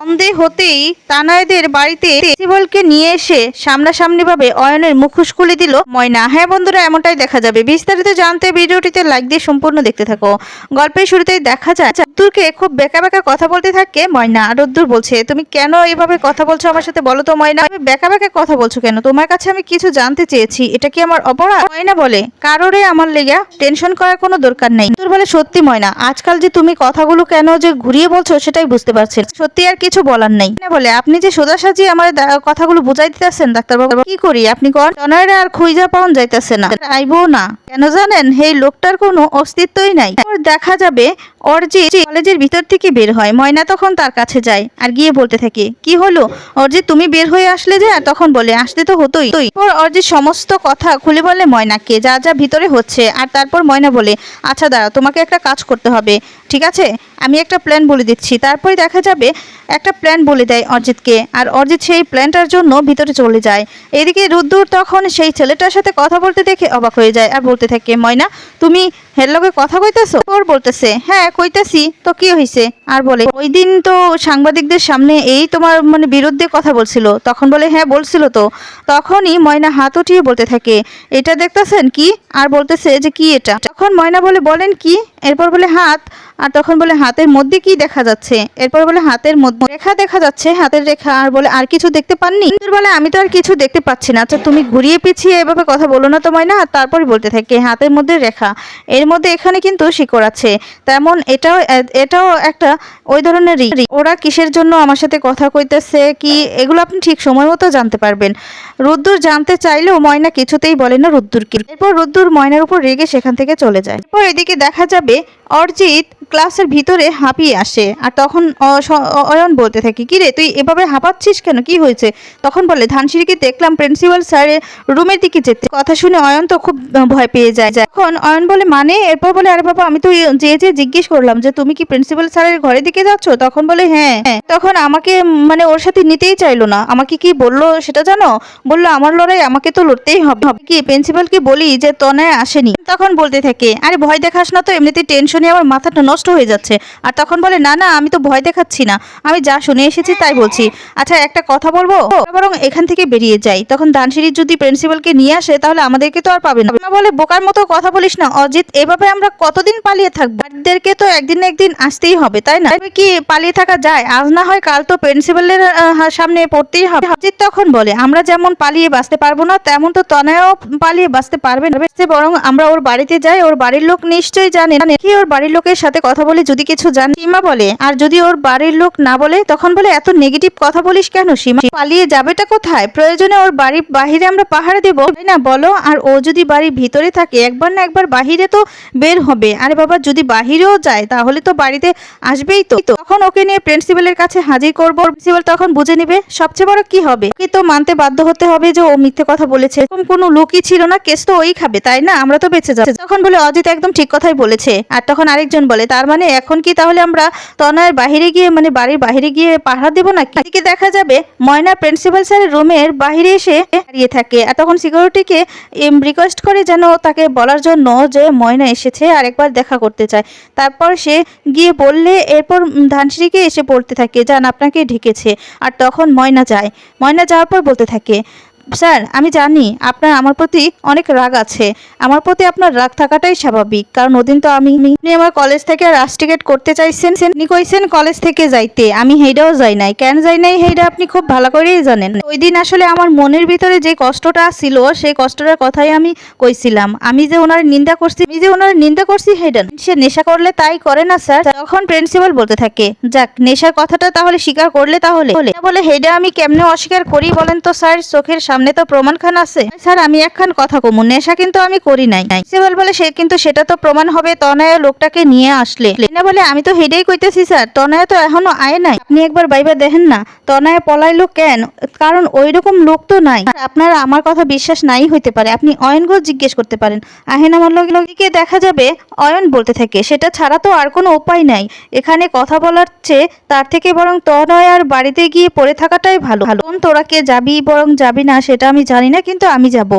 সন্ধে হতেই তানায়দের বাড়িতে প্রিন্সিপালকে নিয়ে এসে সামনাসামনি ভাবে অয়নের মুখোশ খুলে দিল ময়না। হ্যাঁ বন্ধুরা, এমনটাই দেখা যাবে। বিস্তারিত জানতে ভিডিওটিতে লাইক দিয়ে সম্পূর্ণ দেখতে থাকো। গল্পের শুরুতেই দেখা যায়, রুদ্দুরকে খুব বেকা বেকা কথা বলতে থাকে ময়না। রুদ্দুর বলছে, তুমি কেন এইভাবে কথা বলছো আমার সাথে বলো তো ময়না। তুমি বেকা বেকা কথা বলছো কেন? তোমার কাছে আমি কিছু জানতে চেয়েছি। এটা কি আমার অপরাধ? ময়না বলে কারোরে আমার লেগা টেনশন করার কোনো দরকার নেই। তোর বলে, সত্যি ময়না, আজকাল যে তুমি কথাগুলো কেন যে ঘুরিয়ে বলছো সেটাই বুঝতে পারছি সত্যি আর কিছু বলার নাই। বলে, আপনি যে সোজা সাজিয়ে আমার কথাগুলো বুঝাই দিতেছেন ডাক্তারবাবু, কি করি? আপনি কন জনয়ের আর খুঁজা পাওন যাইতেছে না। আইবো না। কেন জানেন এই লোকটার কোনো অস্তিত্বই নাই। দেখা যাবে যে কলেজের ভিতর থেকে বের হয়, ময়না তখন তার কাছে যায় আর গিয়ে বলতে থাকে, কি হলো? যে তুমি বের হয়ে আসলে যে? আর তখন বলে, আসতে তো হতোই। তুই ওর যে সমস্ত কথা খুলে বলে ময়নাকে, যা যা ভিতরে হচ্ছে। আর তারপর ময়না বলে আচ্ছা দাঁড়া তোমাকে একটা কাজ করতে হবে, ঠিক আছে? আমি একটা প্ল্যান বলে দিচ্ছি। তারপরে দেখা যাবে একটা প্ল্যান বলে দেয় অরিজিৎকে আর অরিজিৎ সেই প্ল্যানটার জন্য ভিতরে চলে যায়। এদিকে রুদ্দুর তখন সেই ছেলেটার সাথে কথা বলতে দেখে অবাক হয়ে যায় আর বলতে থাকে, ময়না, তুমি হের লগে কথা কইতেছো? ওর বলতেছে হ্যাঁ কইতাছি। তো কি হইছে? আর বলে, ওই দিন তো সাংবাদিকদের সামনে এই তোমার মানে বিরুদ্ধে কথা বলছিল। তখন বলে হ্যাঁ বলছিল তো। তখনই ময়না হাত উঠিয়ে বলতে থাকে, এটা দেখতেছেন কি? আর বলতেছে যে, কি এটা? তখন ময়না বলে, বলেন কি? এরপর বলে, হাত। আর তখন বলে, হাতের মধ্যে কি দেখা যাচ্ছে? এরপর বলে, হাতের মধ্যে রেখা দেখা যাচ্ছে। হাতের রেখা আর বলে, আর কিছু দেখতে পাননি? ইন্দুর বলে, আমি তো আর কিছু দেখতে পাচ্ছি না। আচ্ছা তুমি ঘুরিয়ে পিছিয়ে এভাবে কথা বলো না তো ময়না আর তারপরে বলতে থাকে, হাতের মধ্যে রেখা। এর মধ্যে এখানে কিন্তু শিকড় আছে। তেমন এটাও এটাও একটা ওই ধরনেরই ওরা কিসের জন্য আমার সাথে কথা কইতেছে, কি এগুলো আপনি ঠিক সময় মতো জানতে পারবেন। রুদ্দুর জানতে চাইলেও ময়না কিছুতেই বলে না রুদ্দুরকে। এরপর রুদ্দুর ময়নার উপর রেগে সেখান থেকে চলে যায়। এরপর এদিকে দেখা যাবে অর্জিত ক্লাসের ভিতরে হাঁপিয়ে আসে। আর তখন অয়ন বলতে থাকে, কি রে, তুই এভাবে হাঁপাচ্ছিস কেন? কি হয়েছে? তখন বলে ধানসিঁড়িকে দেখলাম প্রিন্সিপাল স্যারের রুমের দিকে যেতে। কথা শুনে অয়ন তো খুব ভয় পেয়ে যায়। তখন অয়ন বলে মানে? এরপর বলে, আরে বাবা, আমি তো যে যে জিজ্ঞেস করলাম যে, তুমি কি প্রিন্সিপাল স্যারের ঘরের দিকে যাচ্ছ? তখন বলে হ্যাঁ। তখন আমাকে মানে ওর সাথে নিতেই চাইলো না। আমাকে কি বলল সেটা জানো? বলল, আমার লড়াই আমাকে তো লড়তেই হবে। কি, প্রিন্সিপালকে বলি যে তনয় আসেনি। তখন বলতে থাকে, আরে ভয় দেখাস না তো এমনিতে টেনশনে আমার মাথাটা নষ্ট হয়ে যাচ্ছে। আর তখন বলে, না না, আমি তো ভয় দেখাচ্ছি না, আমি যা শুনে এসেছি তাই বলছি। আচ্ছা একটা কথা বলব? বরং এখান থেকে বেরিয়ে যাই। তখন দানসিঁড়ি যদি প্রিন্সিপালকে নিয়ে আসে, তাহলে আমাদেরকে তো আর পাবে না। বলে, বোকার মতো কথা বলিস না, অজিত, এভাবে আমরা কতদিন পালিয়ে থাকব? বাড়িদেরকে তো একদিন একদিন আসতেই হবে, তাই না? কি পালিয়ে থাকা যায়? আজ না হয় কাল তো প্রিন্সিপালের সামনে পড়তেই হবে। অজিত তখন বলে, আমরা যেমন পালিয়ে বাঁচতে পারব না, তেমন তো তনয়াও পালিয়ে বাঁচতে পারবে না। বরং আমরা ওর বাড়িতে যায়, ওর বাড়ির লোক নিশ্চয়ই জানে। কি ওর বাড়ির লোকের সাথে কথা বলে যদি কিছু জানে। সীমা বলে, আর যদি ওর বাড়ির লোক না বলে, তখন বলে, এত নেগেটিভ কথা বলিস কেন সীমা? পালিয়ে যাবেটা কোথায়? প্রয়োজনে ওর বাড়ির বাহিরে আমরা পাহারা দেবো। না? বলো, আর ও যদি বাড়ির ভিতরে থাকে, একবার না একবার বাহিরে তো বের হবে। আরে বাবা, যদি বাহিরেও যায়, তাহলে তো বাড়িতে আসবেই তো। তখন ওকে নিয়ে প্রিন্সিপালের কাছে হাজির করব। প্রিন্সিপাল তখন বুঝে নিবে সবচেয়ে বড় কি হবে। ওকে তো মানতে বাধ্য হতে হবে যে ও মিথ্যে কথা বলেছে। এরকম কোনো লোকই ছিল না, কেস তো ওই খাবে, তাই না? আমরা তো বেঁচে যাব তখন বলে অজিত একদম ঠিক কথাই বলেছে, আর তখন আরেকজন বলে, তার মানে এখন কি তাহলে আমরা তনয়ের বাহিরে গিয়ে মানে বাড়ির বাহিরে গিয়ে পাহারা দেবো না এদিকে দেখা যাবে ময়না প্রিন্সিপাল স্যারের রুমের বাহিরে এসে দাঁড়িয়ে থাকে, আর তখন সিকিউরিটিকে রিকোয়েস্ট করে যেন তাকে বলার জন্য যে ময়না এসেছে, আর একবার দেখা করতে চায়। তারপর সে গিয়ে বললে, এরপর ধানসিঁড়িকে এসে পড়তে থাকে যান আপনাকে ঢেকেছে, আর তখন ময়না যায়। ময়না যাওয়ার পর বলতে থাকে স্যার, আমি জানি আপনার, আমার প্রতি অনেক রাগ আছে। আমার প্রতি আপনার রাগ থাকাটাই স্বাভাবিক, কারণ ওদিন তো আমি আপনি আমার কলেজ থেকে রাস্টিকেট করতে চাইছেন আপনি কইছেন কলেজ থেকে যাইতে। আমি হেইডাও যাই নাই। কেন যাই নাই হেইডা আপনি খুব ভালো করেই জানেন। ওই দিন আসলে আমার মনের ভিতরে যে কষ্টটা ছিল, সেই কষ্টটার কথাই আমি কইছিলাম। আমি যে ওনার নিন্দা করছি, আমি যে ওনার নিন্দা করছি হেডা সে নেশা করলে তাই করে না, স্যার। তখন প্রিন্সিপাল বলতে থাকে, যাক, নেশার কথাটা তাহলে স্বীকার করলে তাহলে? বলে হেডা আমি কেমনে অস্বীকার করি বলেন তো, স্যার? চোখের সামনে তো প্রমাণ খান আছে। স্যার, আমি একখান কথা কমু, নেশা কিন্তু আমি করি নাই। প্রিন্সিপাল বলে সে কিন্তু সেটা তো প্রমাণ হবে, তনয়া লোকটাকে নিয়ে আসলে। না বলে, আমি তো হেডেই কইতেছি, স্যার, তনয়া তো এখনও আয় নাই। আপনি একবার বাইবা দেখেন না, তনয়া পলাইলো কেন? কারণ ওই রকম লোক তো নাই। আপনার আমার কথা বিশ্বাস নাই হইতে পারে। আপনি অয়নগো জিজ্ঞেস করতে পারেন। আহেন আমার লগে দেখা যাবে, অয়ন বলতে থাকে, সেটা ছাড়া তো আর কোনো উপায় নাই। এখানে কথা বলার চেয়ে তার থেকে বরং তনয় আর বাড়িতে গিয়ে পড়ে থাকাটাই ভালো। ভালো তোরা কে যাবি, বরং যাবি না সেটা আমি জানি না, কিন্তু আমি যাব।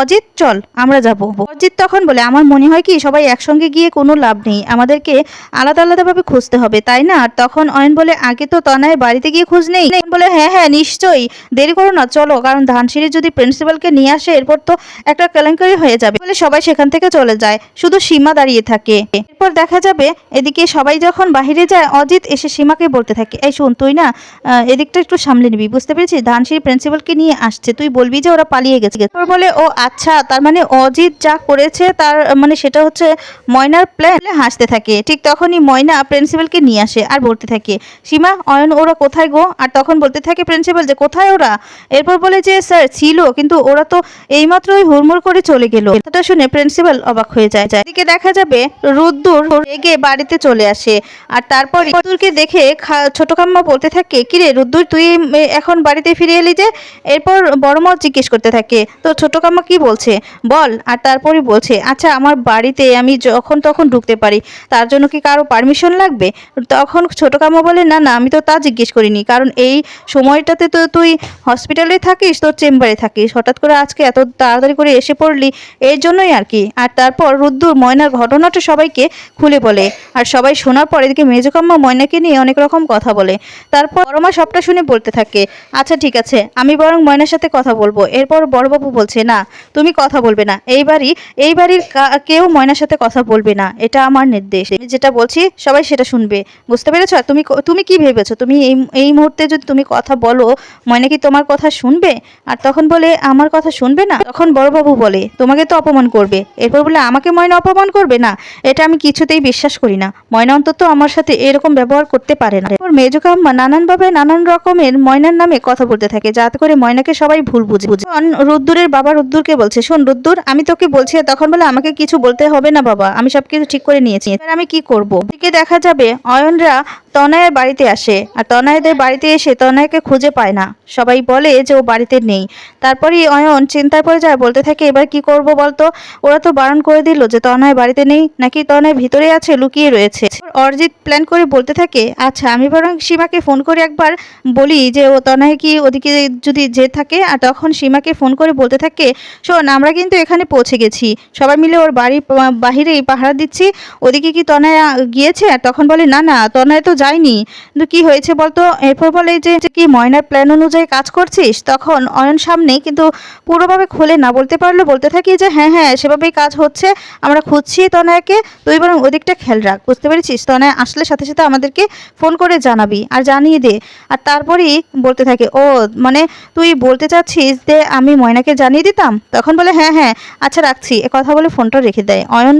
অজিত, চল, আমরা যাব। অজিত তখন বলে, আমার মনে হয় কি, সবাই একসঙ্গে গিয়ে কোনো লাভ নেই। আমাদেরকে আলাদা আলাদাভাবে খুঁজতে হবে, তাই না? আর তখন অয়ন বলে, আগে তো তনয়ের বাড়িতে গিয়ে খোঁজ নেই। বলে হ্যাঁ হ্যাঁ নিশ্চয়ই। দেরি করো না, চলো, কারণ ধানসিঁড়ি যদি প্রিন্সিপালকে নিয়ে আসে, এরপর তো একটা কেলেঙ্কারি হয়ে যাবে। বলে সবাই সেখান থেকে চলে যায়, শুধু সীমা দাঁড়িয়ে থাকে। এরপর দেখা যাবে, এদিকে সবাই যখন বাইরে যায়, অজিত এসে সীমাকে বলতে থাকে, এই শোন, তুই না এদিকটা একটু সামলে নিবি, বুঝতে পেরেছিস? ধানসিঁড়ি প্রিন্সিপালকে নিয়ে আসছে, তুই বলবি যে ওরা পালিয়ে গেছে। এরপর বলে, ও আচ্ছা। তার মানে অজিত যা করেছে তার মানে সেটা হচ্ছে ময়নার প্ল্যান হাসতে থাকে। ঠিক তখনই ময়না প্রিন্সিপালকে নিয়ে আসে আর বলতে থাকে, সীমা, অয়ন, ওরা কোথায় গো? আর তখন বলতে থাকে প্রিন্সিপাল যে, কোথায় ওরা? এরপর বলে যে, স্যার, ছিল, কিন্তু ওরা তো এইমাত্রই হুড়মুড় করে চলে গেল। এটা শুনে প্রিন্সিপাল অবাক হয়ে যায়। এদিকে দেখা যাবে রুদ্দুর রেগে বাড়িতে চলে আসে আর তারপর রুদ্দুরকে দেখে ছোট কাম্মা বলতে থাকে, কিরে রুদ্দুর, তুই এখন বাড়িতে ফিরে এলি যে? এরপর বড় মা জিজ্ঞেস করতে থাকে, তো ছোট কাম্মা কি বলছে? বল। আর তারপরে বলছে আচ্ছা আমার বাড়িতে আমি যখন তখন ঢুকতে পারি, তার জন্য কি কারও পারমিশন লাগবে? তখন ছোট কাম্মা বলে, না না, আমি তো তা জিজ্ঞেস করিনি, কারণ এই সময়টাতে তো তুই হসপিটালে থাকিস, তোর চেম্বারে থাকিস। হঠাৎ করে আজকে এত তাড়াতাড়ি করে এসে পড়লি, এর জন্যই আর কি। আর তারপর রুদ্দুর, ময়নার ঘটনাটা সবাইকে খুলে বলে, আর সবাই শোনার পর এদিকে মেজকাম্মা ময়নাকে নিয়ে অনেক রকম কথা বলে। তারপর বড়মা সবটা শুনে বলতে থাকে আচ্ছা ঠিক আছে, আমি বরং ময়নার সাথে কথা বলব। এরপর বড়বাবু বলছে, না, তুমি কথা বলবে না। এই বাড়ি, এই বাড়ির কেউ ময়নার সাথে কথা বলবে না। এটা আমার নির্দেশ। যেটা বলছি, সবাই সেটা শুনবে। বুঝতে পেরেছ? তুমি তুমি কি ভেবেছো? তুমি এই এই মুহূর্তে যদি তুমি কথা বলো, ময়না কি তোমার কথা শুনবে? আর তখন বলে, আমার কথা শুনবে না? তখন বড়বাবু বলে, তোমাকে তো অপমান করবে। এরপর বলে, আমাকে ময়না অপমান করবে? না, এটা আমি কিছুতেই বিশ্বাস করি না। ময়না অন্তত আমার সাথে এরকম ব্যবহার করতে পারে না। এরপর মেজকাম্মা নানানভাবে নানান রকমের ময়নার নামে কথা বলতে থাকে, যাতে করে ময়নাকে সবাই ভুল বুঝে তখন রুদ্দুরের বাবা রুদ্দুরকে বলছে, শোন, রোদ্দুর, আমি তোকে বলছি, তখন বলে আমাকে কিছু বলতে হবে না বাবা, আমি সবকিছু ঠিক করে নিয়েছি। আমি কি করব? দেখা যাবে অয়নরা তনয়ের বাড়িতে আসে, আর তনয়দের বাড়িতে এসে তনয়কে খুঁজে পায় না। সবাই বলে যে ও বাড়িতে নেই। তারপরেই অয়ন চিন্তায় পড়ে যায়, বলতে থাকে, এবার কি করব বলতো? ওরা তো বারণ করে দিল যে তনয় বাড়িতে নেই, নাকি তনয় ভিতরে আছে, লুকিয়ে রয়েছে? অরিজিৎ প্ল্যান করে বলতে থাকে আচ্ছা আমি বরং সীমাকে ফোন করে একবার বলি যে ও তনয় কি ওদিকে যদি যে থাকে? আর তখন সীমাকে ফোন করে বলতে থাকে, শোন, আমরা কিন্তু এখানে পৌঁছে গেছি। সবাই মিলে ওর বাড়ি বাহিরেই পাহারা দিচ্ছি। ওদিকে কি তনয় গিয়েছে? আর তখন বলে, না না, তনয় তো যায়নি। কিন্তু কি হয়েছে বলতো? এরপর বলে যে কি ময়নার প্ল্যান অনুযায়ী কাজ করছিস? তখন অয়ন সামনে কিন্তু পুরোভাবে খুলে না বলতে পারল বলতে থাকি যে হ্যাঁ হ্যাঁ সেভাবেই কাজ হচ্ছে। আমরা খুঁজছি তনয়কে। তুই বরং ওদিকটা খেয়াল রাখ, বুঝতে পেরেছিস? তনয় আসলে সাথে সাথে আমাদেরকে ফোন করে জানাবি আর জানিয়ে দে। আর তারপরেই বলতে থাকে, ও মানে তুই বলতে চাচ্ছিস যে, আমি ময়নাকে জানিয়ে দিতাম? তখন বলে হ্যাঁ হ্যাঁ আচ্ছা রাখছি। এ কথা বলে ফোনটা রেখে দেয়। অয়ন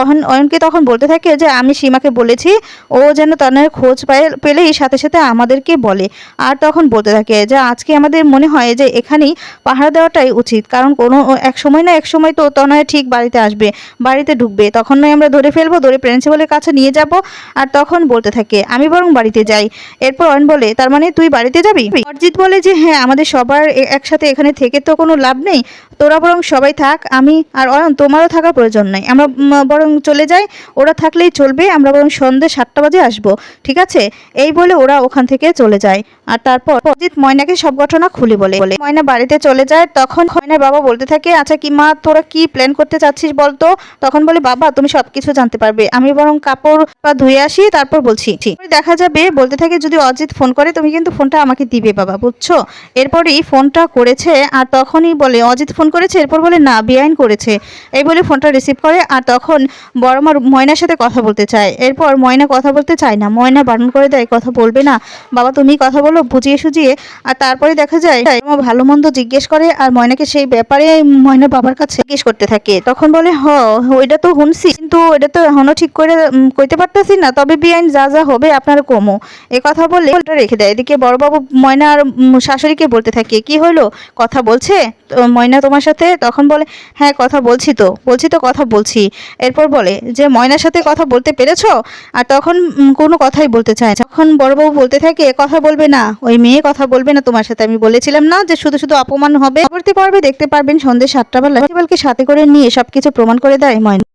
অয়ন, অয়নকে তখন বলতে থাকে যে, আমি সীমাকে বলেছি। ও যেন তনয়ের খোঁজ পায়, পেলেই সাথে সাথে আমাদেরকে বলে। আর তখন বলতে থাকে যে, আজকে আমাদের মনে হয় যে, এখানেই পাহারা দেওয়াটাই উচিত। কারণ কোনো এক সময় না এক সময় তো তনয় ঠিক বাড়িতে আসবে, বাড়িতে ঢুকবে। তখন নয় আমরা ধরে ফেলব, ধরে প্রিন্সিপালের কাছে নিয়ে যাব। আর তখন বলতে থাকে, আমি বরং বাড়িতে যাই। এরপর অয়ন বলে, তার মানে তুই বাড়িতে যাবি? অর্জিত বলে যে হ্যাঁ আমাদের সবার একসাথে এখানে থেকে তো কোনো লাভ নেই। তোরা বরং সবাই থাক, আমি আর অয়ন তোমারও থাকার প্রয়োজন নাই। আমরা বরং চলে যাই, ওরা থাকলেই চলবে, আমরা বরং সন্ধ্যে সাতটা বাজে আসব, ঠিক আছে? এই বলে ওরা ওখান থেকে চলে যায়। আর তারপর অজিত ময়নাকে সব ঘটনা খুলে বলে। বলে, ময়না বাড়িতে চলে যায়, তখন ময়নার বাবা বলতে থাকে আচ্ছা কি মা, তোরা কি প্ল্যান করতে চাচ্ছিস বলতো? তখন বলে, বাবা, তুমি সবকিছু জানতে পারবে। আমি বরং কাপড় বা ধুয়ে আসি, তারপর বলছি। দেখা যাবে, বলতে থাকে, যদি অজিত ফোন করে, তুমি কিন্তু ফোনটা আমাকে দিবে, বাবা, বুঝছ? এরপরই ফোনটা করেছে, আর তখনই বলে, অজিত ফোন করেছে, এরপর বলে, না, বেআইন করেছে। এই বলে ফোনটা রিসিভ করে আর তখন বড় মার ময়নার সাথে কথা বলতে চায়। এরপর ময়না কথা বলতে চায় না। ময়না বারণ করে দেয়, কথা বলবে না। বাবা, তুমি কথা বলো, বুঝিয়ে সুঝিয়ে। আর তারপরে দেখা যায় আমার ভালো মন্দ জিজ্ঞেস করে আর ময়নাকে সেই ব্যাপারে ময়না বাবার কাছে জিজ্ঞেস করতে থাকে। তখন বলে, হ, ওইটা তো শুনছি, কিন্তু এটা তো এখনও ঠিক করে কইতে পারতাছি না। তবে বিআইন যা যা হবে আপনার কমো। এ কথা বলে ফোনটা রেখে দেয়। এদিকে বড়বাবু ময়না আর শাশুড়িকে বলতে থাকে, কি হলো কথা বলছে? ময়না তোমার সাথে তখন বলে হ্যাঁ কথা বলছি তো বলছি তো কথা বলছি। এরপর বলে, যে ময়নার সাথে কথা বলতে পেরেছ? আর তখন কোনো কথাই বলতে চায়। তখন বড়বাবু বলতে থাকে কথা বলবে না, ওই মেয়ে কথা বলবে না তোমার সাথে, আমি বলেছিলাম না যে শুধু শুধু অপমান হবে। পরবর্তী পর্বে দেখতে পারবেন সন্ধ্যে সাতটা বেলা। সাথে করে নিয়ে সবকিছু প্রমাণ করে দেয় ময়না।